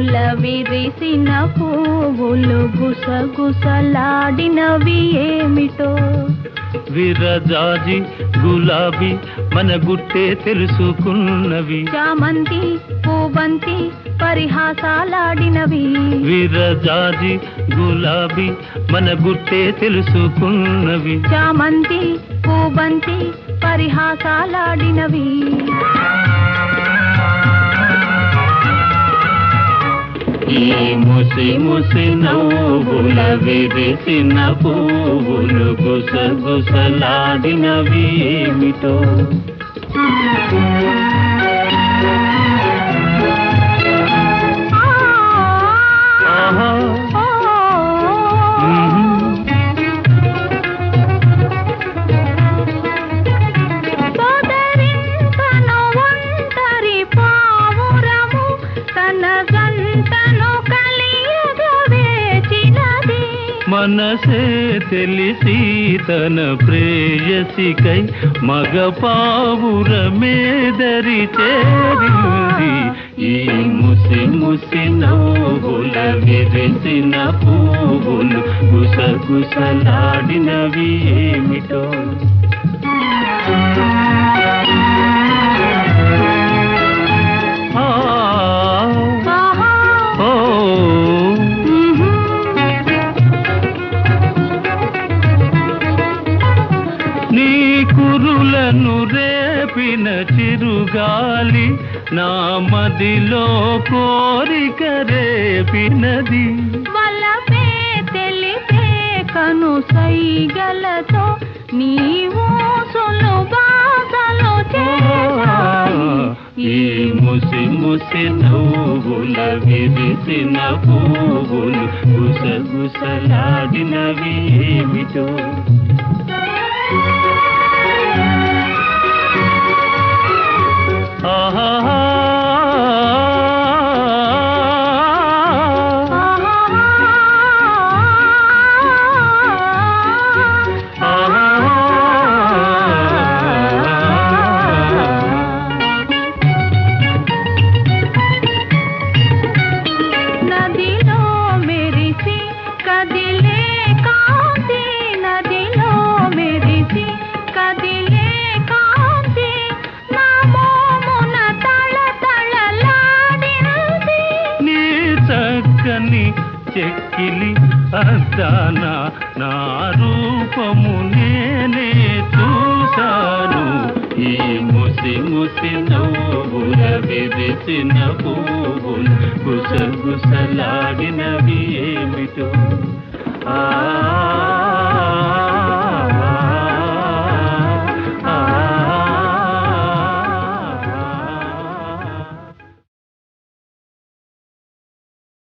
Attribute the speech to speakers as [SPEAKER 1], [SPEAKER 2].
[SPEAKER 1] నవ్వుల విరిసిన పువ్వులు గుసగుసలాడినవి ఏమిటో?
[SPEAKER 2] విరజాజి గులాబీ మన గుట్టే తెలుసుకున్నవి.
[SPEAKER 1] చామంతి పూబంతి పరిహాసాలాడినవి.
[SPEAKER 2] విరజాజి గులాబీ మన గుట్టే తెలుసుకున్నవి.
[SPEAKER 1] చామంతి పూబంతి పరిహాసాలాడినవి.
[SPEAKER 2] ఈ ముసి ముసి నవ్వుల విరిసిన పువ్వులు గుసగుసలాడినవి మనసే తెలిసి తన ప్రేయసికై మగ పావురమేదరి చేరింది ఈ ముసి ముసి నవ్వుల విరిసిన పువ్వులు గుసగుసలాడినవి ఏమిటో? చిరుగాలి నా మదిలో కోరిక రేపినది.
[SPEAKER 1] వలపే తెలిపే కను సైగలతో నీవు
[SPEAKER 2] ఈ ముసి ముసి నవ్వుల విరిసిన పువ్వులు గుసగుసలాడినవి ఏమిటో. చెక్కిలి అద్దాన నా రూపము నేనే చూశాను. ఈ ముసి ముసి నవ్వుల విరిచిన పువ్వులు గుసగుసలాడినవి ఏమిటో